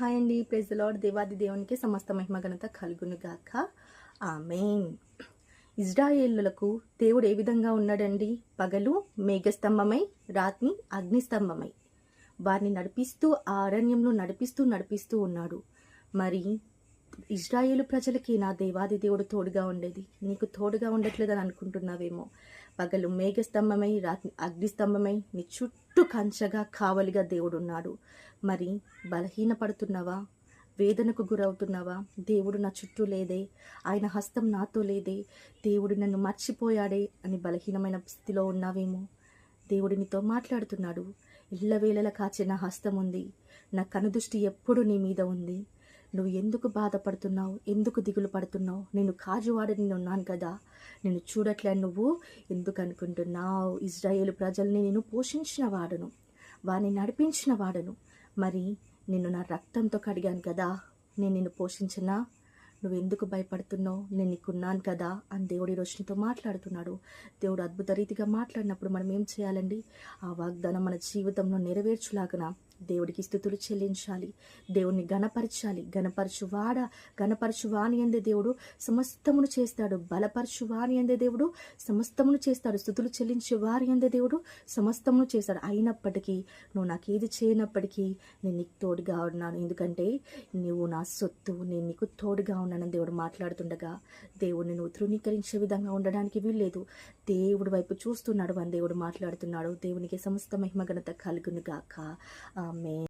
Hi అండి. Praise lord దేవాది దేవునికి సమస్త మహిమ ఘనత కలుగును గాక ఆమెన్. ఇజ్రాయేళ్ళకు దేవుడు ఏ విధంగా ఉన్నాడండి? పగలు మేఘస్తంభమై రాత్రి అగ్నిస్తంభమై. వారిని నడిపిస్తూ ఆ అరణ్యంలో నడిపిస్తూ నడిపిస్తూ ఉన్నాడు. మరి ఇజ్రాయేలు ప్రజలకి నా దేవాది దేవుడు తోడుగా ఉండేది. నీకు తోడుగా ఉండట్లేదని అనుకుంటున్నావేమో. పగలు మేఘస్తంభమై రాత్రి అగ్నిస్తంభమై నీ చుట్టూ కంచగా కావలిగా దేవుడున్నాడు. మరి మరి బలహీనపడుతున్నావా? వేదనకు గురవుతున్నావా? దేవుడు నా చుట్టూ లేదే. ఆయన హస్తం నాతో లేదే. దేవుడు నన్ను మర్చిపోయాడే అని బలహీనమైన స్థితిలో ఉన్నావేమో? దేవుడినితో మాట్లాడుతున్నాడు. ఇళ్ళవేళల నా హస్తం ఉంది నా కనుదృష్టి ఎప్పుడు నీ మీద ఉంది. నువ్వు ఎందుకు బాధపడుతున్నావు? ఎందుకు దిగులు పడుతున్నావు? నేను కాజువాడని ఉన్నాను కదా. నేను చూడట్లే నువ్వు? ఎందుకు అనుకుంటున్నావు ఇజ్రాయేల్ ప్రజల్ని నేను పోషించిన వాడను. వారిని నడిపించిన వాడను. మరి నిన్ను నా రక్తంతో కడిగాను కదా. నేను నిన్ను పోషించినా నువ్వు ఎందుకు భయపడుతున్నావు? నేను నీకున్నాను కదా అని దేవుడు ఈ నీతో మాట్లాడుతున్నాడు. దేవుడు అద్భుత రీతిగా మాట్లాడినప్పుడు మనం ఏం చేయాలండి? ఆ వాగ్దానం మన జీవితంలో నెరవేర్చులాగన దేవుడికి స్థుతులు చెల్లించాలి. దేవుణ్ణి గణపరచాలి గణపరచువాడ వాడ అందే దేవుడు సమస్తమును చేస్తాడు. బలపరచువాణి అందే దేవుడు సమస్తమును చేస్తాడు. స్థుతులు చెల్లించే వారి అందే దేవుడు సమస్తమును చేస్తాడు. అయినప్పటికీ నువ్వు నాకు ఏది చేయనప్పటికీ నేను నీకు తోడుగా ఉన్నాను. ఎందుకంటే నువ్వు నా సొత్తు నేను నీకు తోడుగా ఉన్నానని దేవుడు మాట్లాడుతుండగా దేవుడిని నువ్వు తృణీకరించే విధంగా ఉండడానికి వీల్లేదు. దేవుడు వైపు చూస్తున్నాడు అని దేవుడు మాట్లాడుతున్నాడు. దేవునికి సమస్త మహిమ ఘనత కలుగునుగాక ఆమె